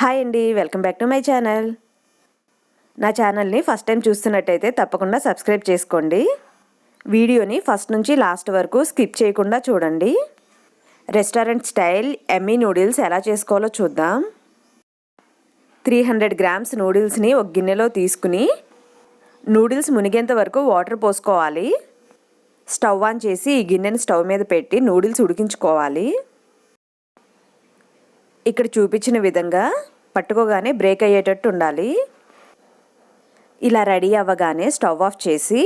Hi అండి welcome back to my channel. నా ఛానల్ని ఫస్ట్ టైం చూస్తున్నట్టయితే తప్పకుండా సబ్స్క్రైబ్ చేసుకోండి. వీడియోని ఫస్ట్ నుంచి లాస్ట్ వరకు స్కిప్ చేయకుండా చూడండి. రెస్టారెంట్ స్టైల్ ఎమ్మీ నూడిల్స్ ఎలా చేసుకోవాలో చూద్దాం. త్రీ హండ్రెడ్ గ్రామ్స్ నూడిల్స్ని ఒక గిన్నెలో తీసుకుని నూడిల్స్ మునిగేంత వరకు వాటర్ పోసుకోవాలి. స్టవ్ ఆన్ చేసి ఈ గిన్నెని స్టవ్ మీద పెట్టి నూడిల్స్ ఉడికించుకోవాలి. ఇక్కడ చూపించిన విధంగా పట్టుకోగానే బ్రేక్ అయ్యేటట్టు ఉండాలి. ఇలా రెడీ అవ్వగానే స్టవ్ ఆఫ్ చేసి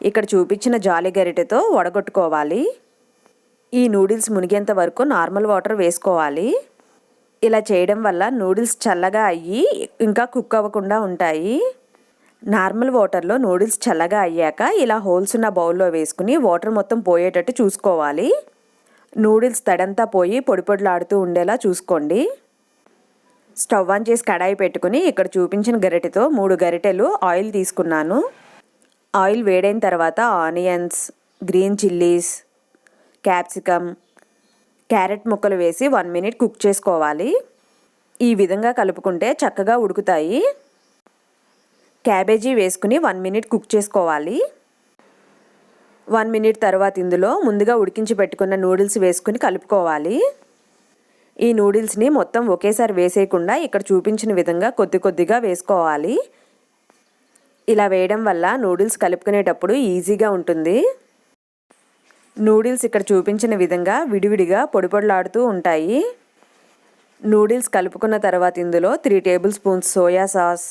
ఇక్కడ చూపించిన జాలి గరిటెతో వడగొట్టుకోవాలి. ఈ నూడిల్స్ మునిగేంత వరకు నార్మల్ వాటర్ వేసుకోవాలి. ఇలా చేయడం వల్ల నూడిల్స్ చల్లగా అయ్యి ఇంకా కుక్ అవ్వకుండా ఉంటాయి. నార్మల్ వాటర్లో నూడిల్స్ చల్లగా అయ్యాక ఇలా హోల్స్ ఉన్న బౌల్లో వేసుకుని వాటర్ మొత్తం పోయేటట్టు చూసుకోవాలి. నూడిల్స్ తడంతా పోయి పొడి పొడిలాడుతూ ఉండేలా చూసుకోండి. స్టవ్ ఆన్ చేసి కడాయి పెట్టుకుని ఇక్కడ చూపించిన గరిటెతో మూడు గరిటెలు ఆయిల్ తీసుకున్నాను. ఆయిల్ వేడైన తర్వాత onions green chillies capsicum carrot ముక్కలు వేసి వన్ మినిట్ కుక్ చేసుకోవాలి. ఈ విధంగా కలుపుకుంటే చక్కగా ఉడుకుతాయి. క్యాబేజీ వేసుకుని వన్ మినిట్ కుక్ చేసుకోవాలి. వన్ మినిట్ తర్వాత ఇందులో ముందుగా ఉడికించి పెట్టుకున్న నూడిల్స్ వేసుకుని కలుపుకోవాలి. ఈ నూడిల్స్ని మొత్తం ఒకేసారి వేసేయకుండా ఇక్కడ చూపించిన విధంగా కొద్ది కొద్దిగా వేసుకోవాలి. ఇలా వేయడం వల్ల నూడిల్స్ కలుపుకునేటప్పుడు ఈజీగా ఉంటుంది. నూడిల్స్ ఇక్కడ చూపించిన విధంగా విడివిడిగా పొడిపొడలాడుతూ ఉంటాయి. నూడిల్స్ కలుపుకున్న తర్వాత ఇందులో three table spoons soya sauce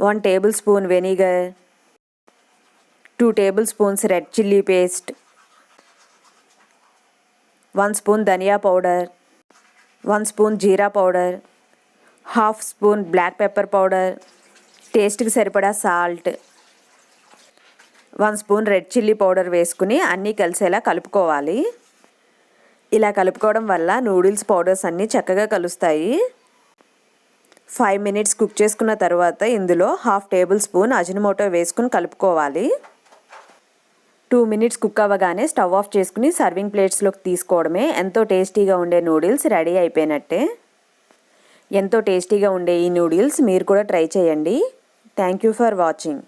one table spoon vinegar two table spoons red chilli paste one spoon ధనియా పౌడర్ వన్ స్పూన్ జీరా powder half spoon black pepper powder టేస్ట్కి సరిపడా salt one spoon red chilli powder వేసుకుని అన్నీ కలిసేలా కలుపుకోవాలి. ఇలా కలుపుకోవడం వల్ల noodles powders అన్నీ చక్కగా కలుస్తాయి. ఫైవ్ మినిట్స్ కుక్ చేసుకున్న తర్వాత ఇందులో హాఫ్ టేబుల్ స్పూన్ అజినమోటో వేసుకుని కలుపుకోవాలి. టూ మినిట్స్ కుక్ అవ్వగానే స్టవ్ ఆఫ్ చేసుకుని సర్వింగ్ ప్లేట్స్లోకి తీసుకోవడమే. ఎంతో టేస్టీగా ఉండే నూడిల్స్ రెడీ అయిపోయినట్టే. ఎంతో టేస్టీగా ఉండే ఈ నూడిల్స్ మీరు కూడా ట్రై చేయండి. Thank you for watching.